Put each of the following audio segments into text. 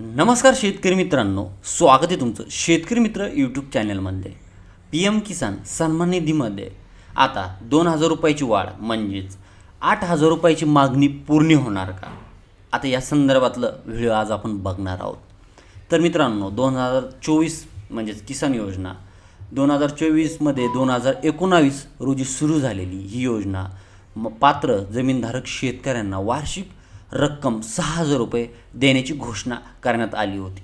नमस्कार शेतकरी मित्रांनो स्वागत आहे तुमचं शेतकरी मित्र यूट्यूब चॅनलमध्ये. पी एम किसान सन्मान निधीमध्ये. आता दोन हजार रुपयाची वाढ म्हणजेच आठ हजार रुपयाची मागणी पूर्ण होणार का? आता या संदर्भातलं व्हिडिओ आज आपण बघणार आहोत. तर मित्रांनो दोन हजार चोवीस म्हणजेच किसान योजना दोन हजार चोवीसमध्ये दोन हजार एकोणावीस रोजी सुरू झालेली ही योजना म पात्र जमीनधारक शेतकऱ्यांना वार्षिक रक्कम सहा हजार रुपये देण्याची घोषणा करण्यात आली होती.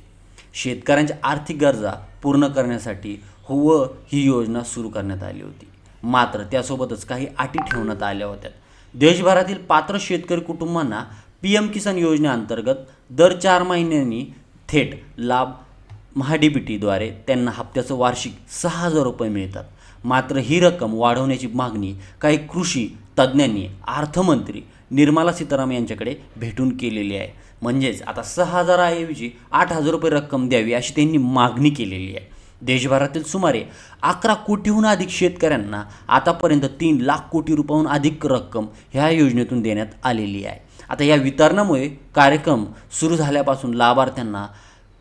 शेतकऱ्यांच्या आर्थिक गरजा पूर्ण करण्यासाठी व ही योजना सुरू करण्यात आली होती. मात्र त्यासोबतच काही अटी ठेवण्यात आल्या होत्या. देशभरातील पात्र शेतकरी कुटुंबांना पी एम किसान योजनेअंतर्गत दर चार महिन्यांनी थेट लाभ महाडीबीटीद्वारे त्यांना हप्त्याचं वार्षिक सहा हजार रुपये मिळतात. मात्र ही रक्कम वाढवण्याची मागणी काही कृषी तज्ज्ञांनी अर्थमंत्री निर्मला सीतारामन यांच्याकडे भेटून केलेली आहे. म्हणजेच आता सहा हजाराऐवजी आठ हजार रुपये रक्कम द्यावी अशी त्यांनी मागणी केलेली आहे. देशभरातील सुमारे अकरा कोटीहून अधिक शेतकऱ्यांना आतापर्यंत तीन लाख कोटी रुपयाहून अधिक रक्कम ह्या योजनेतून देण्यात आलेली आहे. आता या वितरणामुळे कार्यक्रम सुरू झाल्यापासून लाभार्थ्यांना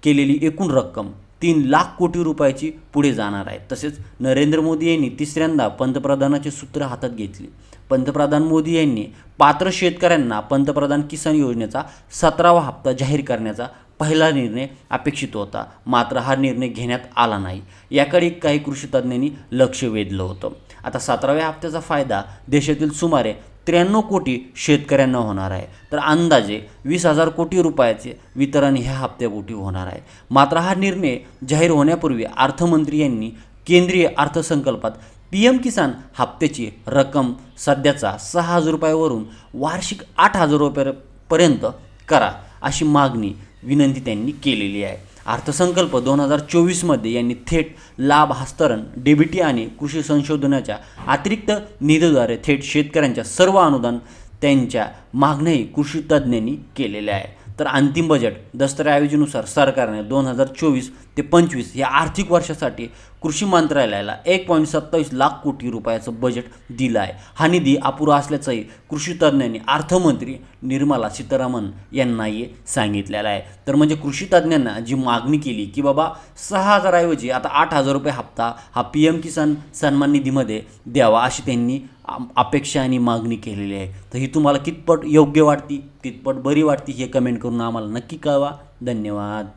केलेली एकूण रक्कम तीन लाख कोटी रुपयाची पुढे जाणार आहे. तसेच नरेंद्र मोदी यांनी तिसऱ्यांदा पंतप्रधानाचे सूत्र हातात घेतले. पंतप्रधान मोदी यांनी पात्र शेतकऱ्यांना पंतप्रधान किसान योजनेचा सतरावा हप्ता जाहीर करण्याचा पहिला निर्णय अपेक्षित होता. मात्र हा निर्णय घेण्यात आला नाही. याकडे काही कृषी तज्ज्ञांनी लक्ष वेधलं होतं. आता सतराव्या हप्त्याचा फायदा देशातील सुमारे त्र्याण्णव कोटी शेतकऱ्यांना होणार आहे. तर अंदाजे वीस हजार कोटी रुपयाचे वितरण ह्या हप्त्यापोटी होणार आहे. मात्र हा निर्णय जाहीर होण्यापूर्वी अर्थमंत्री यांनी केंद्रीय अर्थसंकल्पात पी एम किसान हप्त्याची रक्कम सध्याचा सहा हजार रुपयावरून वार्षिक आठ हजार रुपयापर्यंत करा अशी मागणी विनंती त्यांनी केलेली आहे. अर्थसंकल्प दोन हजार चोवीसमध्ये यांनी थेट लाभ हस्तांतरण डीबीटी आणि कृषी संशोधनाच्या अतिरिक्त निधीद्वारे थेट शेतकऱ्यांच्या सर्व अनुदान त्यांच्या मागण्याही कृषी तज्ज्ञांनी केलेल्या आहे. तर अंतिम बजेट दस्तऐवजीनुसार सरकारने दोन हजार चोवीस ते पंचवीस या आर्थिक वर्षासाठी कृषी मंत्रालयाला एक पॉईंट सत्तावीस लाख कोटी रुपयाचं बजेट दिलं आहे. हा निधी अपुरा असल्याचंही कृषी तज्ज्ञांनी अर्थमंत्री निर्मला सीतारामन यांनाही सांगितलेलं आहे. तर म्हणजे कृषी तज्ज्ञांना जी मागणी केली की बाबा सहा हजाराऐवजी आता आठ हजार रुपये हप्ता हा पी एम किसान सन्मान निधीमध्ये द्यावा अशी त्यांनी अपेक्षा आणि मागणी केलेली आहे. तर ही तुम्हाला कितपट योग्य वाटती कितपट बरी वाटती हे कमेंट करून आम्हाला नक्की कळवा. धन्यवाद.